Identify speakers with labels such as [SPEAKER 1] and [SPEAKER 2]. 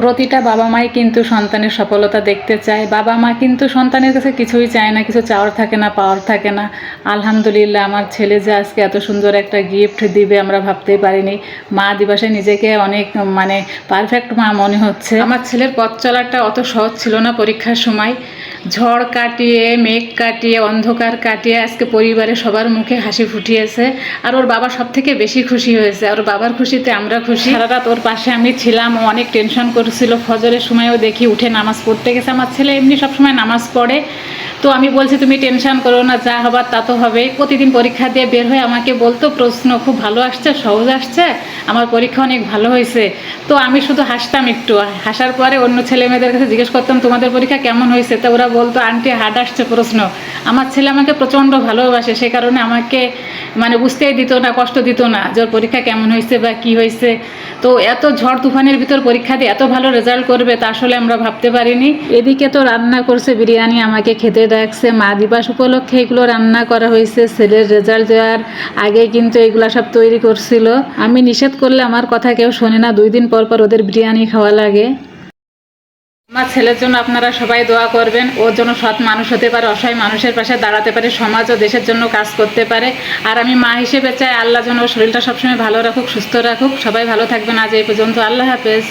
[SPEAKER 1] প্রতিটা বাবা মাই কিন্তু সন্তানের সফলতা দেখতে চায়। বাবা মা কিন্তু সন্তানের কাছে কিছুই চায় না, কিছু চাওয়ার থাকে না, পাওয়ার থাকে না। আলহামদুলিল্লাহ, আমার ছেলে যে আজকে এত সুন্দর একটা গিফট দিবে আমরা ভাবতেই পারিনি। মা দিবসে নিজেকে অনেক মানে পারফেক্ট মা মনে হচ্ছে। আমার ছেলের পথ চলাটা অত সহজ ছিল না পরীক্ষার সময়। ঝড় কাটিয়ে, মেঘ কাটিয়ে, অন্ধকার কাটিয়ে আজকে পরিবারে সবার মুখে হাসি ফুটিয়েছে। আর ওর বাবা সব থেকে বেশি খুশি হয়েছে। আর বাবার খুশিতে আমরা খুশি। সারা রাত ওর পাশে আমি ছিলাম। ও অনেক টেনশন করছিল। ফজরের সময়ও দেখি উঠে নামাজ পড়তে গেছে। আমার ছেলে এমনি সবসময় নামাজ পড়ে। তো আমি বলছি, তুমি টেনশন করো না, যা হবার তা তো হবে। প্রতিদিন পরীক্ষা দিয়ে বের হয়ে আমাকে বলতো, প্রশ্ন খুব ভালো আসছে, সহজ আসছে, আমার পরীক্ষা অনেক ভালো হয়েছে। তো আমি শুধু হাসতাম একটু। হাসার পরে অন্য ছেলে মেয়েদের কাছে জিজ্ঞেস করতাম, তোমাদের পরীক্ষা কেমন হয়েছে? তো ওরা বলতো, আন্টি, হার্ড আসছে প্রশ্ন। আমার ছেলে আমাকে প্রচণ্ড ভালোবাসে, সে কারণে আমাকে মানে বুঝতেই দিত না, কষ্ট দিত না যে ওর পরীক্ষা কেমন হয়েছে বা কি হয়েছে। তো এত ঝড় তুফানের ভিতর পরীক্ষা দিয়ে এত ভালো রেজাল্ট করবে তা আসলে আমরা ভাবতে পারিনি। এদিকে তো রান্না করছে, বিরিয়ানি আমাকে খেতে ডাকছে, মা দিবস উপলক্ষে এগুলো রান্না করা হয়েছে ছেলের রেজাল্ট দেওয়ার আগে কিন্তু এগুলো সব তৈরি করছিল। আমি নিষেধ করলে আমার কথা কেউ শোনে না, দুই দিন পর পর ওদের বিরিয়ানি খাওয়া লাগে। আমার ছেলের জন্য আপনারা সবাই দোয়া করবেন। ওর জন্য সৎ মানুষ হতে পারে, অসহায় মানুষের পাশে দাঁড়াতে পারে, সমাজ ও দেশের জন্য কাজ করতে পারে। আর আমি মা হিসেবে চাই আল্লাহ যেন ওর শরীরটা সবসময় ভালো রাখুক, সুস্থ রাখুক। সবাই ভালো থাকবেন। আজ এই পর্যন্ত। আল্লাহ হাফেজ।